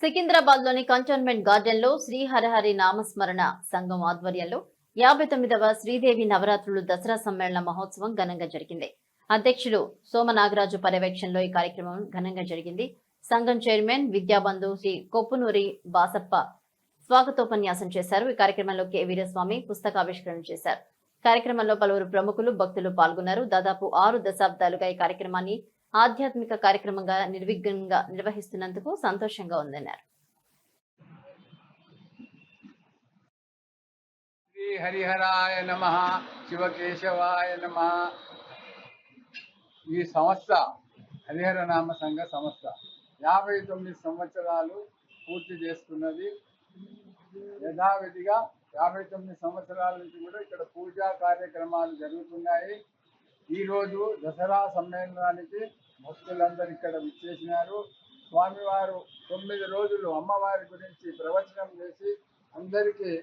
సికింద్రాబాద్లోని cantonment గార్డెన్లో శ్రీ హరహరి నామస్మరణ సంఘం ఆధ్వర్యంలో యాభై తొమ్మిదవ శ్రీదేవి నవరాత్రులు దసరా సమ్మేళన మహోత్సవం ఘనంగా జరిగింది. అధ్యక్షులు సోమనాగరాజు పర్యవేక్షణలో ఈ కార్యక్రమం ఘనంగా జరిగింది. సంఘం చైర్మన్ విద్యాబంధు శ్రీ కొప్పునూరి బాసప్ప స్వాగతోపన్యాసం చేశారు. ఈ కార్యక్రమంలో కె. వీరస్వామి పుస్తకావిష్కరణ చేశారు. కార్యక్రమంలో పలువురు ప్రముఖులు భక్తులు పాల్గొన్నారు. దాదాపు ఆరు దశాబ్దాలుగా ఈ కార్యక్రమాన్ని ఆధ్యాత్మిక కార్యక్రమంగా నిర్విఘ్నంగా నిర్వహిస్తున్నందుకు సంతోషంగా ఉందన్నారు. శ్రీ హరిహరాయ నమ శివకేశవాయ నమ. ఈ సంస్థ హరిహర నామ సంఘ సంస్థ యాభై తొమ్మిది సంవత్సరాలు పూర్తి చేసుకున్నది యథావిధిగా యాభై తొమ్మిది సంవత్సరాల నుంచి కూడా ఇక్కడ పూజా కార్యక్రమాలు జరుగుతున్నాయి. ఈరోజు దసరా సమ్మేళనానికి భక్తులందరూ ఇక్కడ విచ్చేసినారు. స్వామివారు తొమ్మిది రోజులు అమ్మవారి గురించి ప్రవచనం చేసి అందరికీ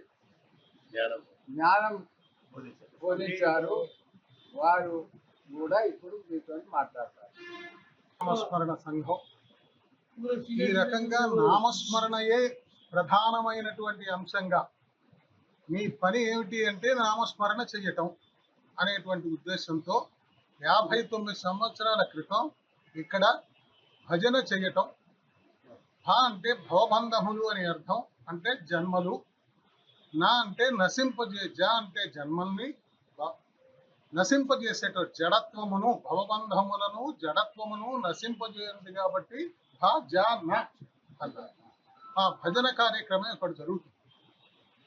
జ్ఞానం. బోధించారు. వారు కూడా ఇప్పుడు మీతో మాట్లాడతారు. నామస్మరణ సంఘం. ఈ రకంగా నామస్మరణయే ప్రధానమైనటువంటి అంశంగా. మీ పని ఏమిటి అంటే నామస్మరణ చెయ్యటం అనేటువంటి ఉద్దేశంతో యాభై తొమ్మిది సంవత్సరాల క్రితం ఇక్కడ భజన చేయటం. భ అంటే భవబంధములు అని అర్థం అంటే జన్మలు. నా అంటే నశింపజే జ అంటే జన్మల్ని. నశింపజేసేట జడత్వమును భవబంధములను జడత్వమును నశింపజేయండి కాబట్టి భ జ నా అన్నారు. ఆ భజన కార్యక్రమం ఇక్కడ జరుగుతుంది.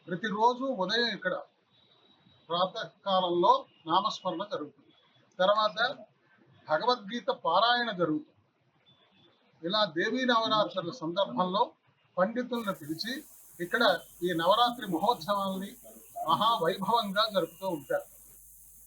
ప్రతిరోజు ఉదయం ఇక్కడ ప్రాతకాలంలో నామస్మరణ జరుగుతుంది. తర్వాత భగవద్గీత పారాయణ జరుగుతుంది. ఇలా దేవీ నవరాత్రుల సందర్భంలో పండితులను పిలిచి ఇక్కడ ఈ నవరాత్రి మహోత్సవాల్ని మహావైభవంగా జరుపుతూ ఉంటారు.